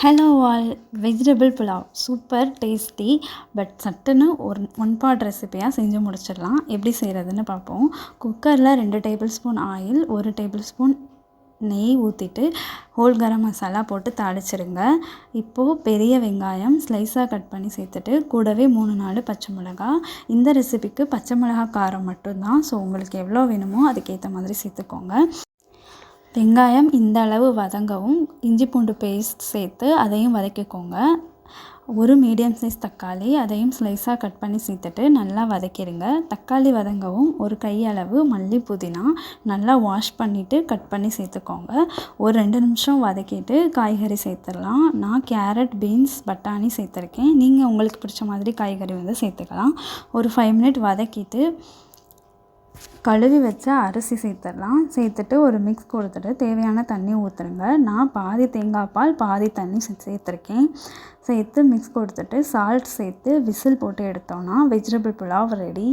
Hello all. Vegetable pulao. Super tasty but சட்டுன்னு ஒரு one pot ரெசிபியாக செஞ்சு முடிச்சிடலாம். எப்படி செய்கிறதுன்னு பார்ப்போம். குக்கரில் ரெண்டு டேபிள் ஸ்பூன் ஆயில் ஒரு டேபிள் ஸ்பூன் நெய் ஊற்றிட்டு ஹோல் கரம் மசாலா போட்டு தாளிச்சிருங்க. இப்போது பெரிய வெங்காயம் ஸ்லைஸாக கட் பண்ணி சேர்த்துட்டு கூடவே மூணு நாலு பச்சை மிளகா. இந்த ரெசிபிக்கு பச்சை மிளகா காரம் மட்டும்தான். ஸோ உங்களுக்கு எவ்வளோ வேணுமோ அதுக்கேற்ற மாதிரி சேர்த்துக்கோங்க. வெங்காயம் இந்த அளவு வதங்கவும் இஞ்சி பூண்டு பேஸ்ட் சேர்த்து அதையும் வதக்கிக்கோங்க. ஒரு மீடியம் சைஸ் தக்காளி அதையும் ஸ்லைஸாக கட் பண்ணி சேர்த்துட்டு நல்லா வதக்கிடுங்க. தக்காளி வதங்கவும் ஒரு கையளவு மல்லி புதினா நல்லா வாஷ் பண்ணிவிட்டு கட் பண்ணி சேர்த்துக்கோங்க. ஒரு ரெண்டு நிமிஷம் வதக்கிட்டு காய்கறி சேர்த்துடலாம். நான் கேரட் பீன்ஸ் பட்டாணி சேர்த்துருக்கேன். நீங்கள் உங்களுக்கு பிடிச்ச மாதிரி காய்கறி வந்து சேர்த்துக்கலாம். ஒரு ஃபைவ் மினிட் வதக்கிட்டு கழுவி வச்ச அரிசி சேர்த்துடலாம். சேர்த்துட்டு ஒரு மிக்ஸ் கொடுத்துட்டு தேவையான தண்ணி ஊற்றுருங்க நான் பாதி தேங்காய் பால் பாதி தண்ணி சேர்த்துருக்கேன். சேர்த்து மிக்ஸ் கொடுத்துட்டு சால்ட் சேர்த்து விசில் போட்டு எடுத்தோன்னா வெஜிடபிள் புலாவ் ரெடி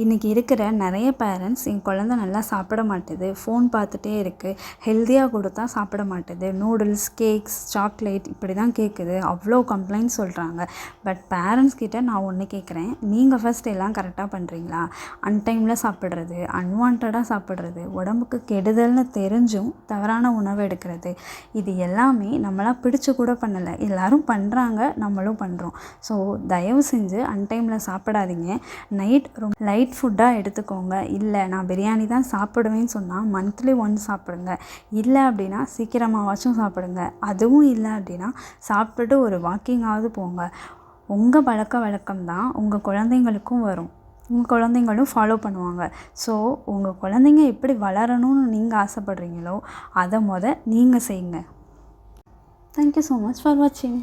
இன்றைக்கி இருக்கிற நிறைய பேரண்ட்ஸ் என் குழந்த நல்லா சாப்பிட மாட்டுது. ஃபோன் பார்த்துட்டே இருக்குது ஹெல்த்தியாக கொடுத்தா சாப்பிட மாட்டுது. நூடுல்ஸ் கேக்ஸ் சாக்லேட் இப்படி தான் கேட்குது அவ்வளோ கம்ப்ளைண்ட் சொல்கிறாங்க பட் பேரண்ட்ஸ் கிட்டே நான் ஒன்று கேட்குறேன் நீங்கள் ஃபஸ்ட் எல்லாம் கரெக்டாக பண்ணுறீங்களா அன்டைமில் சாப்பிட்றது அன்வான்டாக சாப்பிட்றது உடம்புக்கு கெடுதல்னு தெரிஞ்சும் தவறான உணவு எடுக்கிறது. இது எல்லாமே நம்மளாம் பிடிச்சி கூட பண்ணலை. எல்லோரும் பண்ணுறாங்க நம்மளும் பண்ணுறோம் ஸோ தயவு செஞ்சு அன்டைமில் சாப்பிடாதீங்க. நைட் ரொம்ப லைட் லைட் ஃபுட்டாக எடுத்துக்கோங்க. இல்லை நான் பிரியாணி தான் சாப்பிடுவேன்னு சொன்னால் மந்த்லி ஒன்ஸ் சாப்பிடுங்க. இல்லை அப்படின்னா சீக்கிரமாகவாச்சும் சாப்பிடுங்க. அதுவும் இல்லை அப்படின்னா சாப்பிட்டுட்டு ஒரு வாக்கிங்காவது போங்க. உங்கள் பழக்க வழக்கம் தான் உங்கள் குழந்தைங்களுக்கும் வரும். உங்கள் குழந்தைங்களும் ஃபாலோ பண்ணுவாங்க. ஸோ உங்கள் குழந்தைங்க எப்படி வளரணும்னு நீங்கள் ஆசைப்படுறீங்களோ அதை முத நீங்கள் செய்யுங்க. தேங்க்யூ ஸோ மச் ஃபார் வாட்சிங்